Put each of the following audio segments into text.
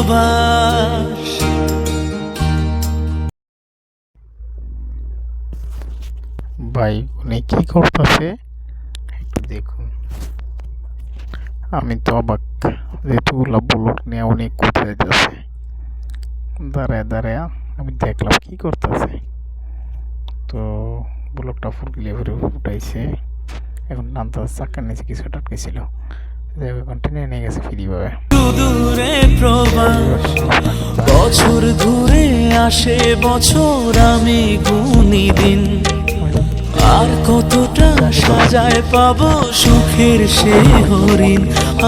প্রবাস ভাই উনি কি করতেছে? একটু দেখুন। আমি তো অবাক যেহেতুগুলা বুলক নিয়ে উনি কোথায় যাচ্ছে। দাঁড়ায় দাঁড়ায় আমি দেখলাম কি করতেছে। তো বুলকটা ফুলগুলি ঘুরে উঠাইছে। এখন নামতে চাক্কার নিচে কিছু আটকেছিল যাই হোক, এখন টেনে নিয়ে গেছে ফ্রিভাবে। দূরে প্রবাস। বছর ঘুরে আসে বছর আমি গুনি দিন। আর কতটা সাজায় পাবো সুখের সে হরিণ।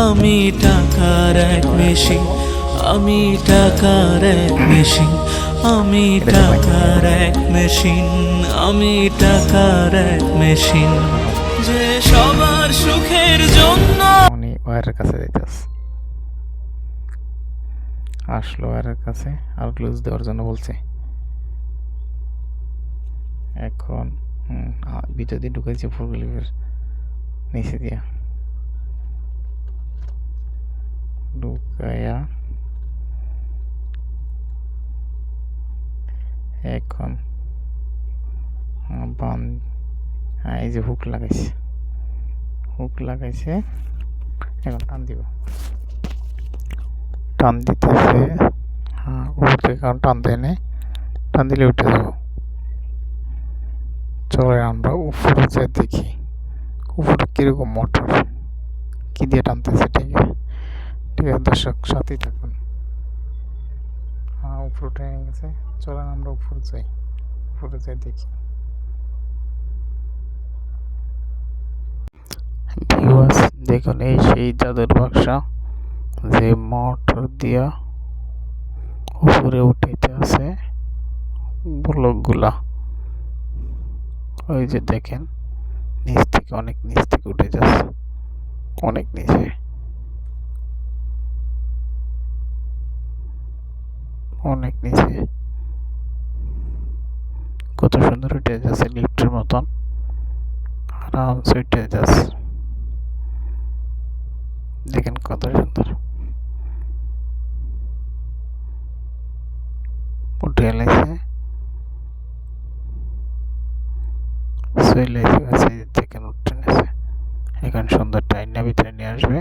আমি টাকার এক মেশিন, আমি টাকার এক মেশিন, আমি টাকার এক মেশিন, আমি টাকার এক মেশিন। যে সবার সুখের জন্য ওয়ারের কাছে আসলো ওয়ারের কাছে, আর গ্লুজ দেওয়ার জন্য বলছে। এখন ভিতর দিয়ে ঢুকেছে ফুলগুলির নিচে দিয়া। ঢুকায়া এখন বান এই যে হুক লাগাইছে। হুক লাগাইছে, এখন টান দিব। টান দিতেছে। হ্যাঁ উপর থেকে কারণ টান দেয় নে টান দিলে উঠে যাব। চলে আমরা উপরে যাই দেখি। উপরে কীরকম মোটর? কী দিয়ে টানতেছে ঠিক আছে? ঠিক আছে দর্শক সাথেই থাকুন। হ্যাঁ উপরে উঠে গেছে। চলেন আমরা উপরে যাই। উপরে যাই দেখি। দেখুন এই সেই জাদুর বাক্সা। যে মোটর দিয়া উপরে উঠাইতে আছে ব্লকগুলা। ওই যে দেখেন, নিচ থেকে অনেক নিচ থেকে উঠে যাচ্ছে। অনেক নিচে। অনেক নিচে। কত সুন্দর উঠে যাচ্ছে লিফটের মতন। আরামসে উঠে যাচ্ছে। দেখেন কত সুন্দর। এলেছে চলে উঠে নিয়েছে এখন সুন্দর টাইনা ভিতরে নিয়ে আসবে।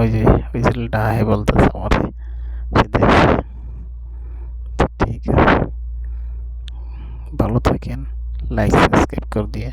ওই যে, ওই ছেলেটা হাই বলতেছে তো ঠিক আছে। ভালো থাকেন। লাইক সাবস্ক্রাইব করে দিয়ে।